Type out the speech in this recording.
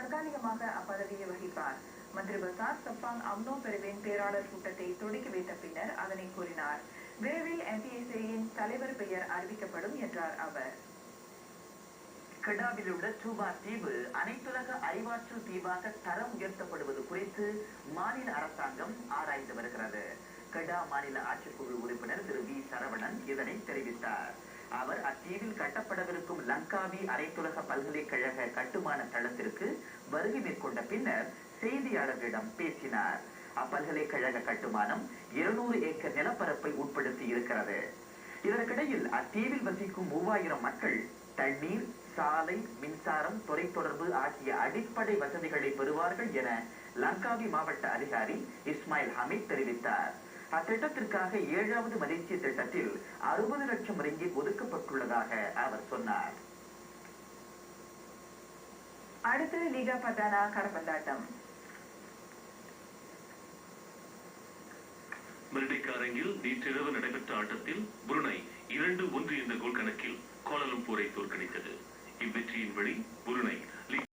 தற்காலிகமாக அப்பதவியை வகிப்பார். மந்திரி பசார் சப்பாங் அம்னோ பிரிவின் பேராளர் கூட்டத்தை தொடக்கி வைத்த பின்னர் அதனை கூறினார். விரைவில் எம்பிஎஸ்ஏயின் தலைவர் பெயர் அறிவிக்கப்படும் என்றார் அவர். கெடாவில் உள்ள டூபா தீவு அனைத்துலக அறிவாற்றல் தீவாக தரம் உயர்த்தப்படுவது குறித்து மாநில அரசாங்கம் ஆராய்ந்து வருகிறது. கெடா மாநில ஆட்சிக்குழு உறுப்பினர் திரு வி சரவணன் இதனை தெரிவித்தார். அவர் அத்தீவில் கட்டப்படவிருக்கும் லங்காவி அனைத்துலக பல்கலைக்கழக கட்டுமான தளத்திற்கு வருகை மேற்கொண்ட பின்னர் செய்தியாளர்களிடம் பேசினார். அப்பல்கலைக்கழக கட்டுமானம் இருநூறு ஏக்கர் நிலப்பரப்பை உட்படுத்தி இருக்கிறது. இதற்கிடையில் அத்தீவில் வசிக்கும் மூவாயிரம் மக்கள் தண்ணீர் சாலை மின்சாரம் தொலைத்தொடர்பு ஆகிய அடிப்படை வசதிகளை பெறுவார்கள் என லங்காவி மாவட்ட அதிகாரி இஸ்மாயில் ஹமீத் தெரிவித்தார். அத்திட்டத்திற்காக ஏழாவது மலேசிய திட்டத்தில் அறுபது லட்சம் ரிங்கி ஒதுக்கப்பட்டுள்ளதாக அவர் சொன்னார். அடுத்து லீகா பட்டானா கரப்பந்தாட்டம் மெர்டிகாரங்கில் நேற்றிரவு நடைபெற்ற ஆட்டத்தில் புருணை இரண்டு ஒன்று என்ற கோல் கணக்கில் கோலலம்பூரை தோற்கடித்தது. இவ்வெற்றியின் வழி புருணை